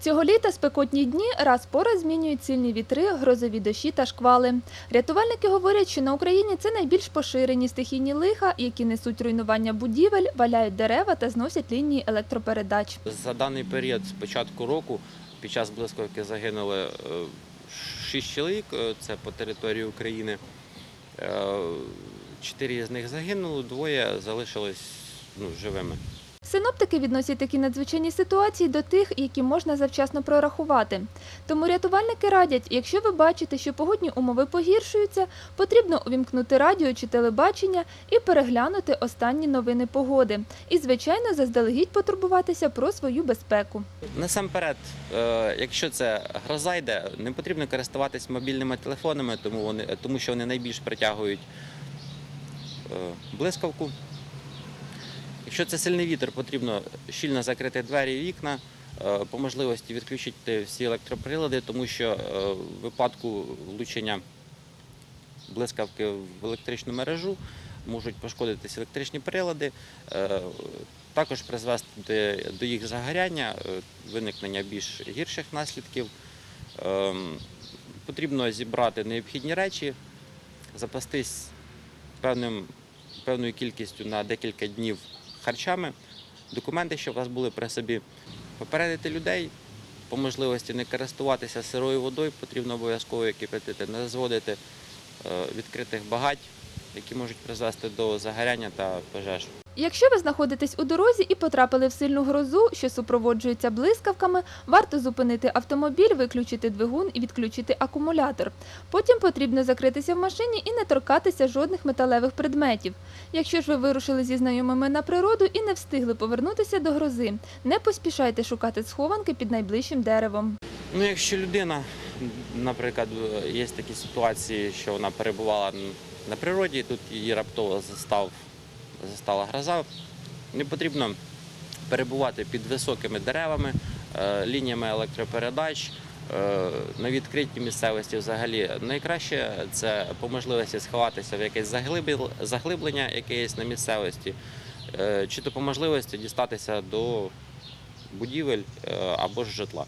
Цього літа спекотні дні раз по раз змінюють сильні вітри, грозові дощі та шквали. Рятувальники говорять, що на Україні це найбільш поширені стихійні лиха, які несуть руйнування будівель, валяють дерева та зносять лінії електропередач. За даний період з початку року під час блискавки загинули е, шість чоловік, е, це по території України. Е, Чотири з них загинули, двоє залишились ну, живими. Синоптики відносять такі надзвичайні ситуації до тих, які можна завчасно прорахувати. Тому рятувальники радять, якщо ви бачите, що погодні умови погіршуються, потрібно увімкнути радіо чи телебачення і переглянути останні новини погоди. І, звичайно, заздалегідь потурбуватися про свою безпеку. Насамперед, е, якщо це гроза йде, не потрібно користуватись мобільними телефонами, тому, вони, що вони найбільш притягують е, блискавку. Якщо це сильний вітер, потрібно щільно закрити двері і вікна, е, по можливості відключити всі електроприлади, тому що е, в випадку влучення блискавки в електричну мережу можуть пошкодитись електричні прилади, е, також призвести до їх загоряння, виникнення більш гірших наслідків. Ем, Потрібно зібрати необхідні речі, запастись певним, певною кількістю на декілька днів харчами, документи, щоб у вас були при собі, попередити людей. По можливості не користуватися сирою водою, потрібно обов'язково її кипятити, не зводити е, відкритих багать, які можуть призвести до загоряння та пожеж. Якщо ви знаходитесь у дорозі і потрапили в сильну грозу, що супроводжується блискавками, варто зупинити автомобіль, виключити двигун і відключити акумулятор. Потім потрібно закритися в машині і не торкатися жодних металевих предметів. Якщо ж ви вирушили зі знайомими на природу і не встигли повернутися до грози, не поспішайте шукати схованки під найближчим деревом. Ну, якщо людина, наприклад, є такі ситуації, що вона перебувала на природі, тут її раптово застав, застала гроза, не потрібно перебувати під високими деревами, е, лініями електропередач. е, На відкритій місцевості взагалі найкраще це по можливості сховатися в якесь заглиблення якесь на місцевості, е, чи то по можливості дістатися до будівель або ж житла.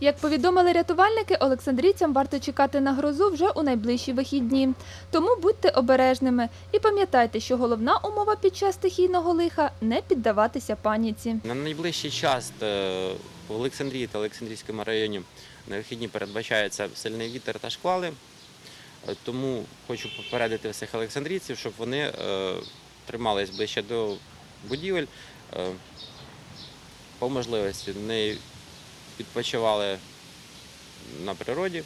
Як повідомили рятувальники, олександрійцям варто чекати на грозу вже у найближчі вихідні. Тому будьте обережними і пам'ятайте, що головна умова під час стихійного лиха не піддаватися паніці. На найближчий час е, в Олександрії та Олександрійському районі на вихідні передбачається сильний вітер та шквали. Е, Тому хочу попередити всіх олександрійців, щоб вони е, тримались ближче до будівель, по можливості не відпочивали на природі.